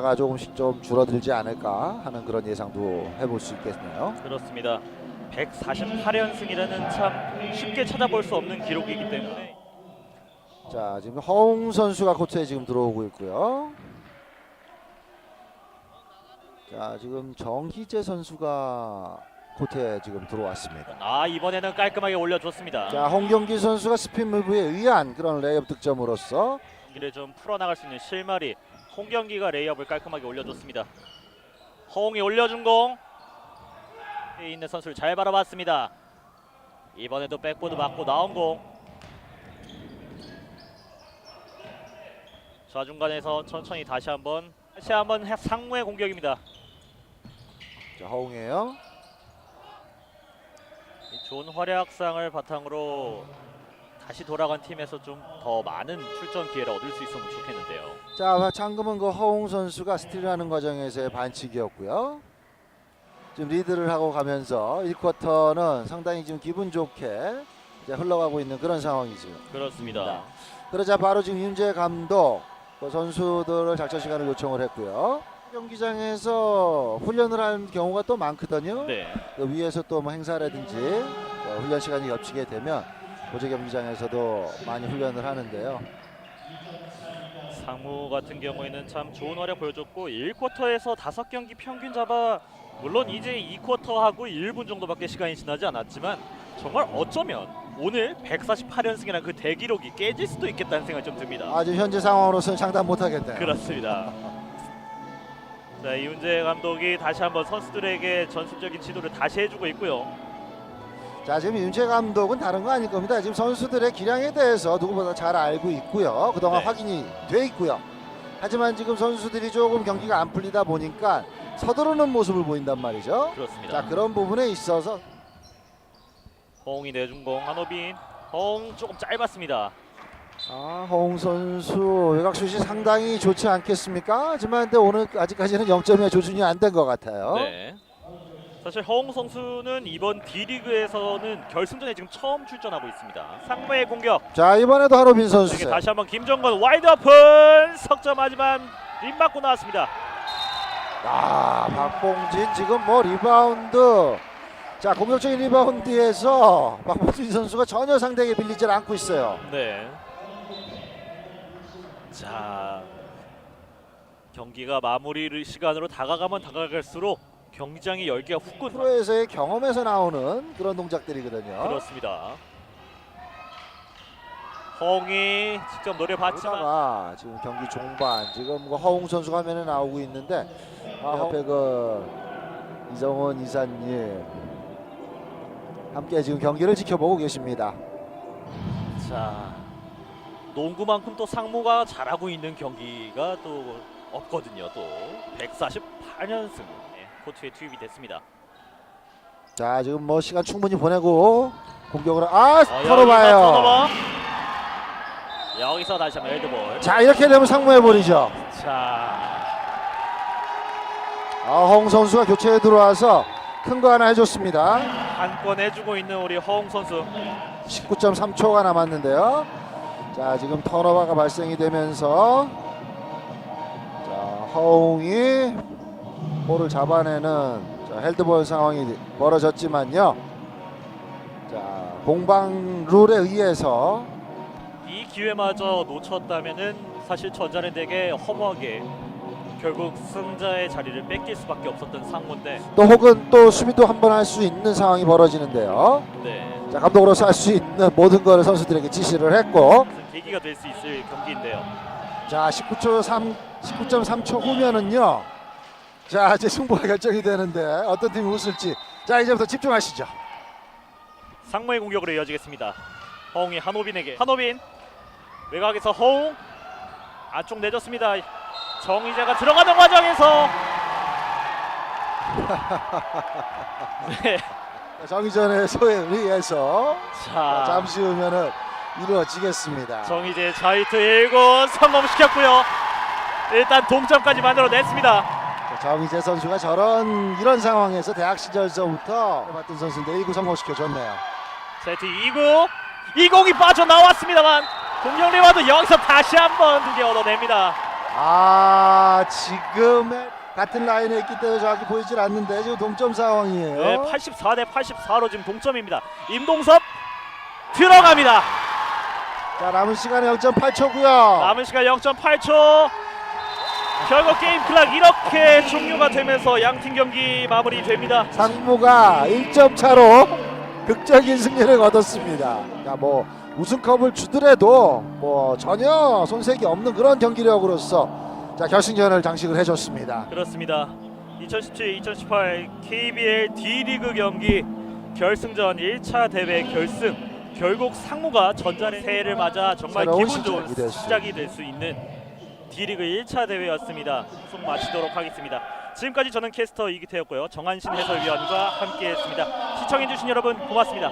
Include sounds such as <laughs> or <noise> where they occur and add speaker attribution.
Speaker 1: 가 조금씩 좀 줄어들지 않을까 하는 그런 예상도 해볼 수 있겠네요.
Speaker 2: 그렇습니다. 148연승이라는 참 쉽게 찾아볼 수 없는 기록이기 때문에
Speaker 1: 자 지금 허웅 선수가 코트에 지금 들어오고 있고요. 자 지금 정희재 선수가 코트에 지금 들어왔습니다.
Speaker 2: 아 이번에는 깔끔하게 올려줬습니다.
Speaker 1: 자 홍경기 선수가 스핀 무브에 의한 그런 레이업 득점으로서
Speaker 2: 경기를 좀 풀어나갈 수 있는 실마리 홍경기가 레이업을 깔끔하게 올려줬습니다. 허웅이 올려준 공 있는 선수를 잘 바라봤습니다. 이번에도 백보드 맞고 나온 공 좌중간에서 천천히 다시 한번 다시 한번 해- 상무의 공격입니다.
Speaker 1: 자 허웅이에요.
Speaker 2: 이 좋은 활약상을 바탕으로 다시 돌아간 팀에서 좀 더 많은 출전 기회를 얻을 수 있으면 좋겠는데요.
Speaker 1: 자 방금은 그 허웅 선수가 스틸하는 과정에서의 반칙이었고요. 지금 리드를 하고 가면서 1쿼터는 상당히 지금 기분 좋게 이제 흘러가고 있는 그런 상황이죠.
Speaker 2: 그렇습니다.
Speaker 1: 그러자 바로 지금 윤재 감독 그 선수들을 작전 시간을 요청을 했고요. 경기장에서 훈련을 하는 경우가 또 많거든요.
Speaker 2: 네.
Speaker 1: 그 위에서 또 뭐 행사라든지 어, 훈련 시간이 겹치게 되면 고제 경기장에서도 많이 훈련을 하는데요.
Speaker 2: 상무 같은 경우에는 참 좋은 활약 보여줬고 1쿼터에서 5경기 평균 잡아 물론 이제 2쿼터하고 1분 정도밖에 시간이 지나지 않았지만 정말 어쩌면 오늘 148연승이라는 그 대기록이 깨질 수도 있겠다는 생각이 좀 듭니다.
Speaker 1: 아주 현재 상황으로서는 장담 못하겠네요.
Speaker 2: 그렇습니다. 자 이훈재 감독이 다시 한번 선수들에게 전술적인 지도를 다시 해주고 있고요.
Speaker 1: 자 지금 윤재 감독은 다른 거 아닐 겁니다. 지금 선수들의 기량에 대해서 누구보다 잘 알고 있고요. 그동안
Speaker 2: 네.
Speaker 1: 확인이 돼 있고요. 하지만 지금 선수들이 조금 경기가 안 풀리다 보니까 서두르는 모습을 보인단 말이죠.
Speaker 2: 그렇습니다.
Speaker 1: 자 그런 부분에 있어서
Speaker 2: 허웅이 내준 공 한호빈 허웅 조금 짧았습니다.
Speaker 1: 아, 허웅 선수 외곽슛이 상당히 좋지 않겠습니까? 하지만 근데 오늘 아직까지는 0점의 조준이 안 된 것 같아요.
Speaker 2: 네. 사실 허웅 선수는 이번 D리그에서는 결승전에 지금 처음 출전하고 있습니다. 상무의 공격.
Speaker 1: 자 이번에도 하로빈 선수.
Speaker 2: 다시 한번 김정건 와이드 오픈 석점하지만 림 맞고 나왔습니다.
Speaker 1: 아 박봉진 지금 뭐 리바운드. 자 공격적인 리바운드에서 박봉진 선수가 전혀 상대에게 밀리질 않고 있어요.
Speaker 2: 네. 자 경기가 마무리 시간으로 다가가면 다가갈수록 경기장의 열기가 후끈
Speaker 1: 프로에서의 경험에서 나오는 그런 동작들이거든요.
Speaker 2: 그렇습니다. 허웅이 직접 노려봤지만
Speaker 1: 그러다가 지금 경기 종반 지금 그 허웅 선수 화면에 나오고 있는데
Speaker 2: 아,
Speaker 1: 옆에 그 이정원 이사님 함께 지금 경기를 지켜보고 계십니다.
Speaker 2: 자 농구만큼 또 상무가 잘하고 있는 경기가 또 없거든요. 또 148연승 코트에 투입이 됐습니다.
Speaker 1: 자 지금 뭐 시간 충분히 보내고 공격으로 아
Speaker 2: 어,
Speaker 1: 털어봐요.
Speaker 2: 여기서 다시 한번 헤드볼.
Speaker 1: 자 이렇게 되면 상무해 버리죠.
Speaker 2: 자
Speaker 1: 아, 허웅 선수가 교체에 들어와서 큰 거 하나 해줬습니다.
Speaker 2: 한건 해주고 있는 우리 허웅 선수.
Speaker 1: 19.3초가 남았는데요. 자 지금 턴오버가 발생이 되면서 자 허웅이 볼을 잡아내는 자, 헤드볼 상황이 벌어졌지만요. 자 공방 룰에 의해서
Speaker 2: 이 기회마저 놓쳤다면은 사실 전자랜드에게 허무하게 결국 승자의 자리를 뺏길 수밖에 없었던 상무인데
Speaker 1: 또 혹은 또 수비도 한 번 할 수 있는 상황이 벌어지는데요.
Speaker 2: 네
Speaker 1: 자 감독으로서 할 수 있는 모든 것을 선수들에게 지시를 했고
Speaker 2: 계기가 될 수 있을 경기인데요.
Speaker 1: 자 19초 3 19.3초 후면은요. 자 이제 승부가 결정이 되는데 어떤 팀이 웃을지 자 이제부터 집중하시죠.
Speaker 2: 상무의 공격으로 이어지겠습니다. 허웅이 한호빈에게 한호빈 외곽에서 허웅 안쪽 내줬습니다. 정희재가 들어가는 과정에서 <laughs> 네.
Speaker 1: 정의전의 소에 의해서
Speaker 2: 자
Speaker 1: 잠시 후면은 이루어지겠습니다.
Speaker 2: 정희재 자이트 1구 성공시켰고요. 일단 동점까지 만들어냈습니다.
Speaker 1: 자, 정희재 선수가 저런 이런 상황에서 대학 시절서부터 봤던 선수인데 1구 성공시켜 줬네요.
Speaker 2: 세트 2구 이공이 빠져나왔습니다만 공격 리바드 여기서 다시 한번 두 개 얻어냅니다.
Speaker 1: 아 지금 같은 라인에 있기 때문에 정확히 보이질 않는데 지금 동점 상황이에요.
Speaker 2: 네, 84 대 84로 지금 동점입니다. 임동섭 들어갑니다.
Speaker 1: 자 남은 시간 0.8초고요.
Speaker 2: 남은 시간 0.8초. 결국 게임 클락 이렇게 종료가 되면서 양팀 경기 마무리됩니다.
Speaker 1: 상무가 1점 차로 극적인 승리를 거뒀습니다. 자, 뭐 우승컵을 주더라도 뭐 전혀 손색이 없는 그런 경기력으로서 자 결승전을 장식을 해줬습니다.
Speaker 2: 그렇습니다. 2017-2018 KBL D리그 경기 결승전 1차 대회 결승 결국 상무가 전자의 새해를 맞아 정말
Speaker 1: 새로운
Speaker 2: 기분 좋은
Speaker 1: 시작이 될 수
Speaker 2: 시작이 될 수 있는 D리그 1차 대회였습니다. 속 마치도록 하겠습니다. 지금까지 저는 캐스터 이기태였고요. 정한신 해설위원과 함께했습니다. 시청해주신 여러분 고맙습니다.